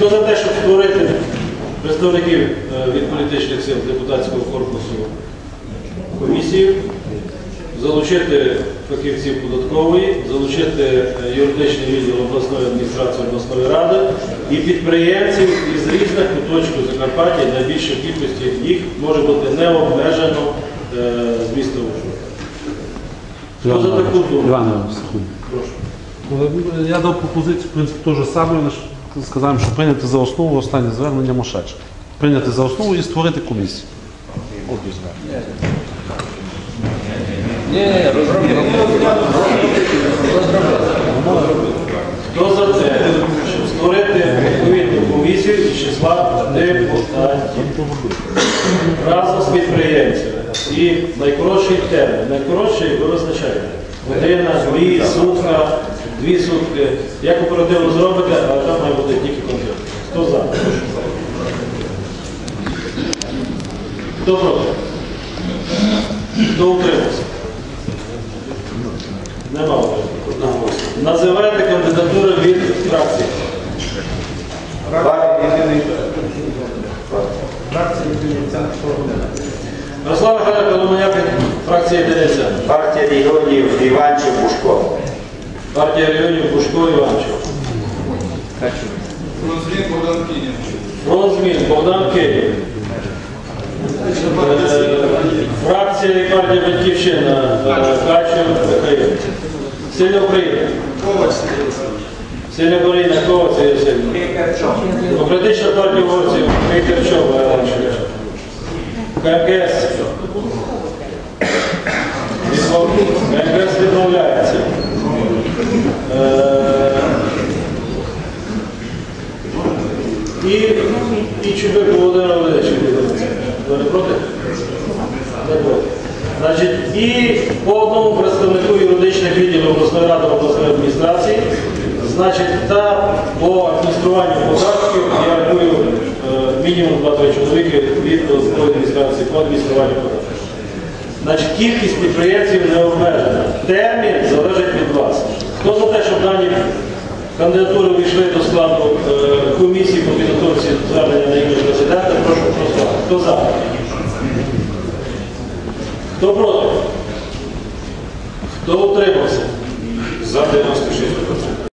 Хто за те, щоб створити представників е, від політичних сил депутатського корпусу комісію, залучити фахівців податкової, залучити е, юридичний відділ обласної адміністрації обласної ради і підприємців із різних куточків Закарпаття, найбільшій кількості їх може бути не обмежено е, з міста Ужгорода. Хто за таку думку? Прошу. Я дав пропозицію, в принципі, те ж саме, сказав, що прийняти за основу останнє звернення Мошечка. Прийняти за основу і створити комісію. Хто за щоб створити відповідну комісію із числа депутатів разом з підприємцями. І найкоротший термін, найкоротший ви визначаєте. Година, дві, сутка, дві сутки. Як оперативно зробите, але там має бути тільки конкретно. Хто за? Хто проти? Хто утримався? Нема утримання. Називайте кандидатури від фракції. Мирослава Михайловна Коломаяк, фракція єдиниця. Партія регіонів Іванчик Бушко. Партія регіонів Бушко Іванчев. Розрік Богдан Кінін. Фронт змін Богдан Київ. Е, Фракція і партія Батьківщина е, Качур Михайло. Сильна Україна. Ковач. Сильна Україна, це є сильна? Демократична партія угорців Микерчова КМКС. КМКС відмовляється. Е, І, Чубик Володимир Володимирович. Ви не проти? Не проти. Значить, і по одному представнику юридичних відділів обласної ради обласної адміністрації, значить, та по адмініструванню податків я рахую е, мінімум 2-3 чоловіки від обласної адміністрації по адмініструванню податків. Значить, кількість підприємців не обмежена. Термін залежить від вас. Хто за те, щоб дані кандидатури увійшли до складу е, вулиці звернення на ім'я президента, прошу голосувати. Хто за? Хто проти? Хто утримався? За 96.